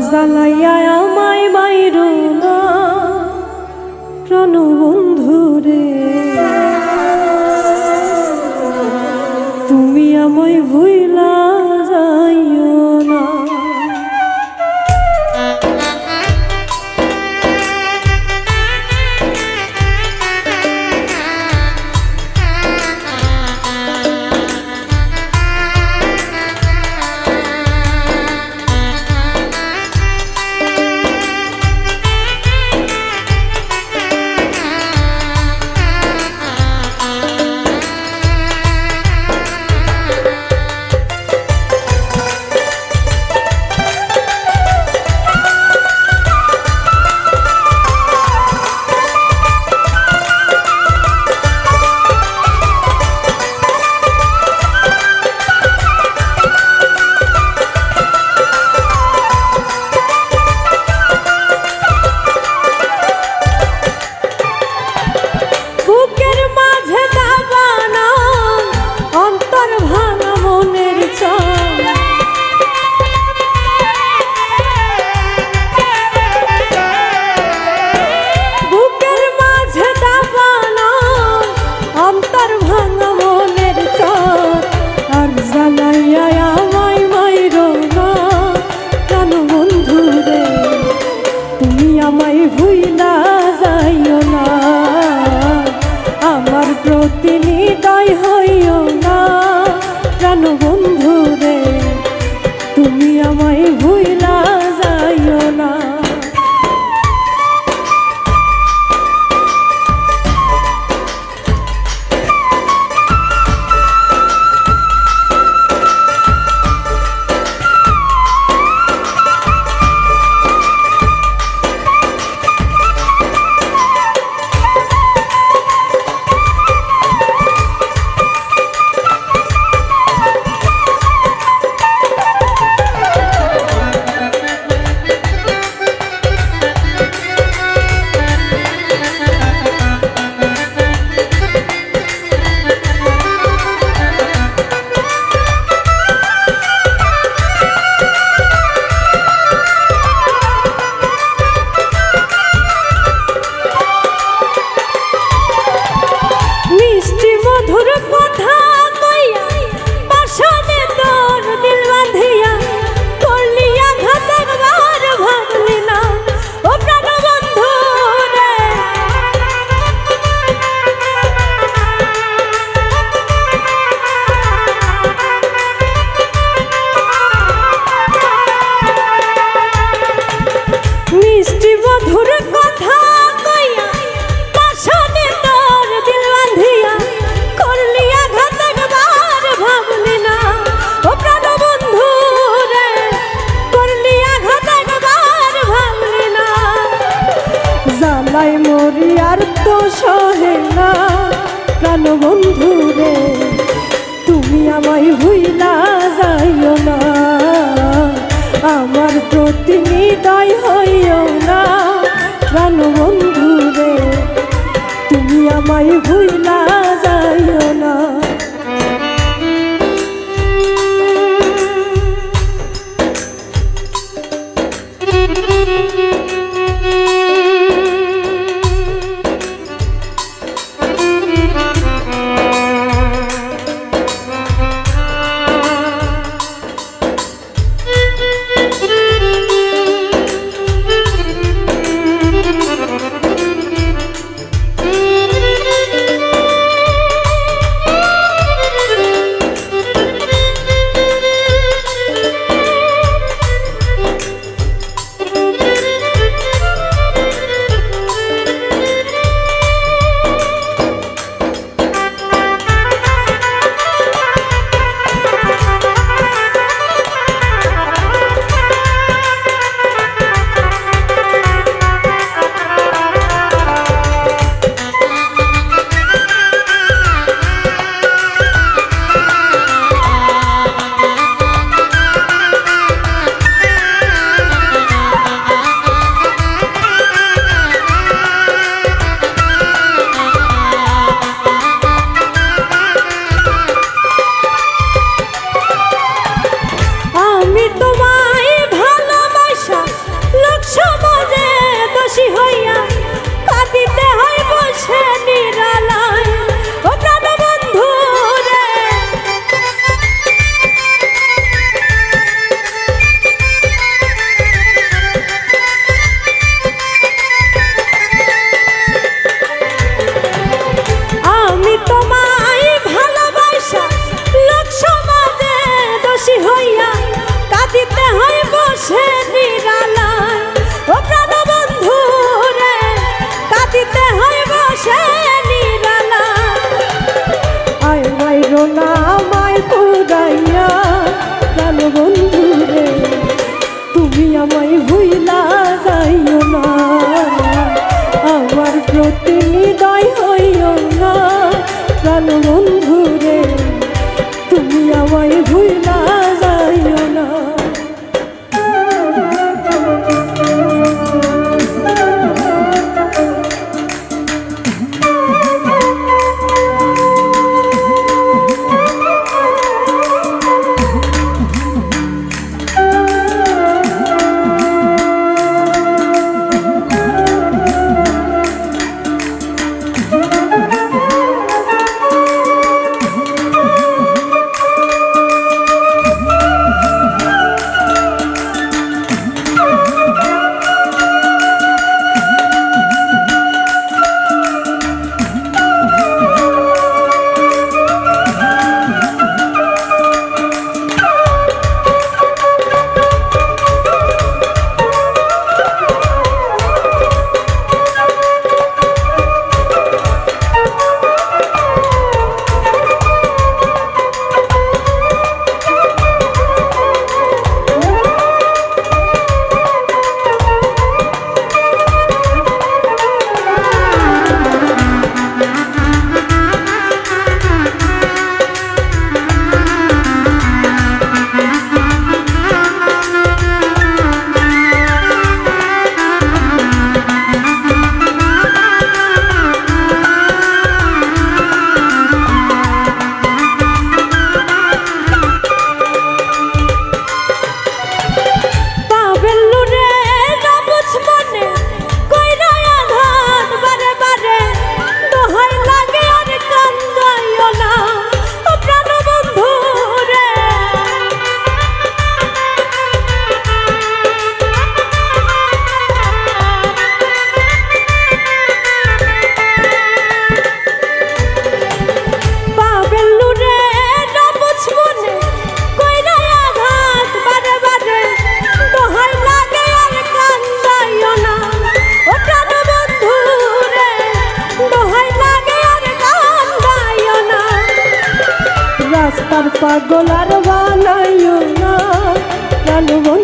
জ্বালাইয়া আমায় বাইর না প্রাণবন্ধু রে minha mãe fui na জানে না প্রাণ বন্ধু রে তুমি আমায় ভুইলা যাইও না। আমার Pero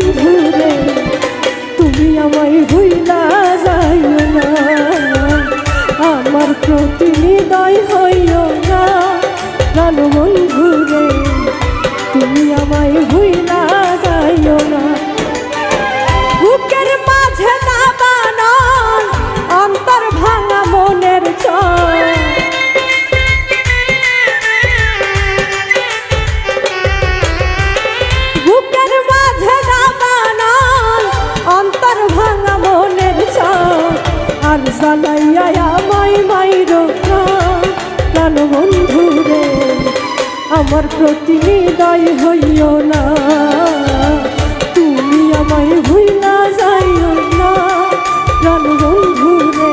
বন্ধু রে তুমি আমায় ভুইলা যাইও না। আমার প্রতি হইও না। জানো বন্ধু বন্ধু রে আমার প্রতি দায় হইও না। তুমি আমায় ভুলা যাইও না। প্রাণ বন্ধু রে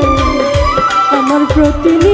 আমার প্রতি